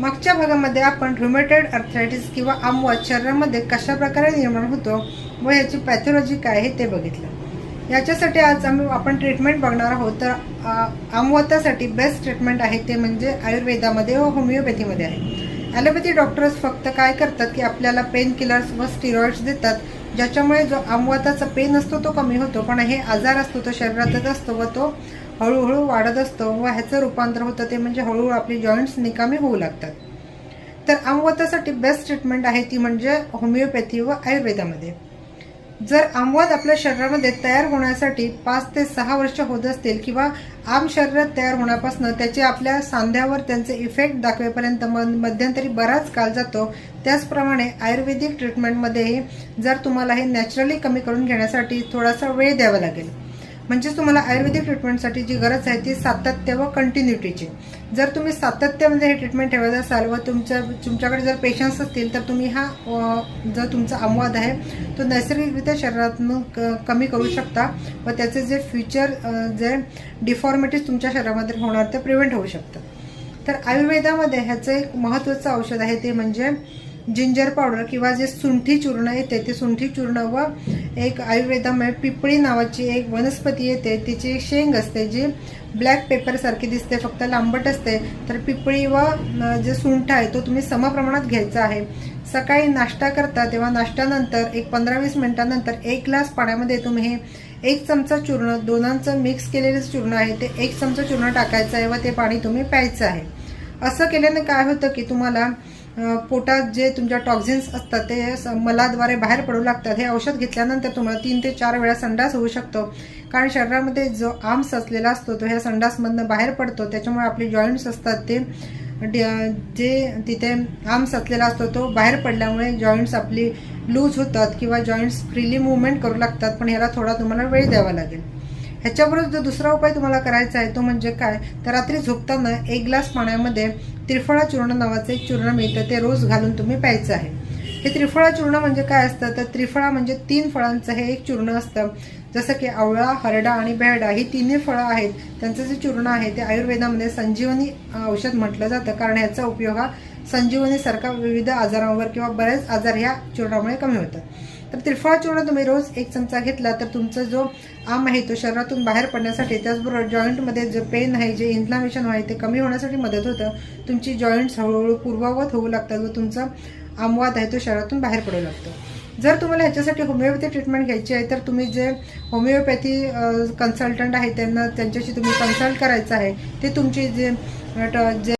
मागच्या भागामध्ये आपण रुमेटेड अर्थरायटिस किंवा आमवात शरीरामध्ये कशा प्रकारे निर्माण होतो व याची पॅथॉलॉजी काय आहे ते बघितलं. याच्यासाठी आज आम्ही आपण ट्रीटमेंट बघणार आहोत. तर आ, आमवातासाठी बेस्ट ट्रीटमेंट आहे ते म्हणजे आयुर्वेदामध्ये व होमिओपॅथीमध्ये आहे. ॲलोपॅथी डॉक्टर्स फक्त काय करतात की आपल्याला पेन किलर्स व स्टिरॉइड्स देतात ज्याच्यामुळे जो आमवाताचा पेन असतो तो कमी होतो. पण हे आजार असतो तो शरीरातच असतो व तो हळूहळू वाढत असतो व ह्याचं रूपांतर होतं ते म्हणजे हळूहळू आपली जॉईंट्स निकामी होऊ लागतात. तर आमवातासाठी बेस्ट ट्रीटमेंट आहे ती म्हणजे होमिओपॅथी व आयुर्वेदामध्ये. जर आमवाद आपल्या शरीरामध्ये तयार होण्यासाठी पाच ते सहा वर्ष होत असतील किंवा आम शरीरात तयार होण्यापासून त्याचे आपल्या सांध्यावर त्यांचे इफेक्ट दाखवेपर्यंत म मध्यंतरी बराच काळ जातो. त्याचप्रमाणे आयुर्वेदिक ट्रीटमेंटमध्येही जर तुम्हाला हे नॅचरली कमी करून घेण्यासाठी थोडासा वेळ द्यावा लागेल. म्हणजेच तुम्हाला आयुर्वेदिक ट्रीटमेंटसाठी जी गरज आहे ती सातत्य व कंटिन्युटीची जर तुम्ही सातत्यामध्ये हे ट्रीटमेंट ठेवत असाल व तुमच्या तुमच्याकडे जर पेशन्स असतील तर तुम्ही हा जो तुमचा आमवाद आहे तो नैसर्गिकरित्या शरीरातून क कमी करू शकता व त्याचे जे फ्युचर जे डिफॉर्मिटीज तुमच्या शरीरामध्ये होणार ते प्रिव्हेंट होऊ शकतं. तर आयुर्वेदामध्ये ह्याचं एक महत्त्वाचं औषध आहे ते म्हणजे जिंजर पावडर किंवा जे सुंठी चूर्ण येते ते सुंठी चूर्ण व एक आयुर्वेदामध्ये म्हणजे पिपळी नावाची एक वनस्पती येते. तिची शेंग असते जी ब्लॅक पेपरसारखी दिसते फक्त लांबट असते. तर पिपळी व जे सुंठ आहे तो तुम्ही समप्रमाणात घ्यायचा आहे. सकाळी नाश्ता करता तेव्हा नाश्त्यानंतर एक पंधरा वीस मिनिटानंतर एक ग्लास पाण्यामध्ये तुम्ही हे एक चमचा चूर्ण दोनांचं मिक्स केलेलं चूर्ण आहे ते एक चमचा चूर्ण टाकायचं आहे व ते पाणी तुम्ही प्यायचं आहे. असं केल्याने काय होतं की तुम्हाला पोटात जे तुमच्या टॉक्झिन्स असतात ते मलाद्वारे बाहेर पडू लागतात. हे औषध घेतल्यानंतर तुम्हाला तीन ते चार वेळा संडास होऊ शकतो. कारण शरीरामध्ये जो आर्म्स असलेला असतो तो ह्या संडासमधनं बाहेर पडतो. त्याच्यामुळे आपले जॉईंट्स असतात ते जे तिथे आर्म्स असलेला असतो तो बाहेर पडल्यामुळे जॉईंट्स आपली लूज होतात किंवा जॉईंट्स फ्रीली मुवमेंट करू लागतात. पण ह्याला थोडा तुम्हाला वेळ द्यावा लागेल. ह्याच्याबरोबर जो दुसरा उपाय तुम्हाला करायचा आहे तो म्हणजे काय? तर रात्री झोपताना एक ग्लास पाण्यामध्ये त्रिफळा चूर्ण नावाचं एक चूर्ण मिळतं ते रोज घालून तुम्ही प्यायचं आहे. हे त्रिफळा चूर्ण म्हणजे काय असतं? तर त्रिफळा म्हणजे तीन फळांचं हे एक चूर्ण असतं. जसं की आवळा हरडा आणि बेहडा ही तिन्ही फळं आहेत. त्यांचं जे चूर्ण आहे ते आयुर्वेदामध्ये संजीवनी औषध म्हटलं जातं. कारण ह्याचा उपयोग हा संजीवनीसारखा विविध आजारांवर किंवा बरेच आजार ह्या चूर्णामुळे कमी होतात. तर त्रिफळा चूर्ण तुम्ही रोज एक चमचा घेतला तर तुमचा जो आम आहे तो शरीरातून बाहेर पडण्यासाठी त्याचबरोबर जॉईंटमध्ये जे पेन आहे जे इन्फ्लामेशन आहे ते कमी होण्यासाठी मदत होतं. तुमची जॉईंट्स हळूहळू पूर्ववत होऊ लागतात व तुमचा आमवाद आहे तो शरीरातून बाहेर पडू लागतो. जर तुम्हाला ह्याच्यासाठी होमिओपॅथी ट्रीटमेंट घ्यायची आहे तर तुम्ही जे होमिओपॅथी कन्सल्टंट आहे त्यांना त्यांच्याशी तुम्ही कन्सल्ट करायचं आहे ते तुमची जे ट- जे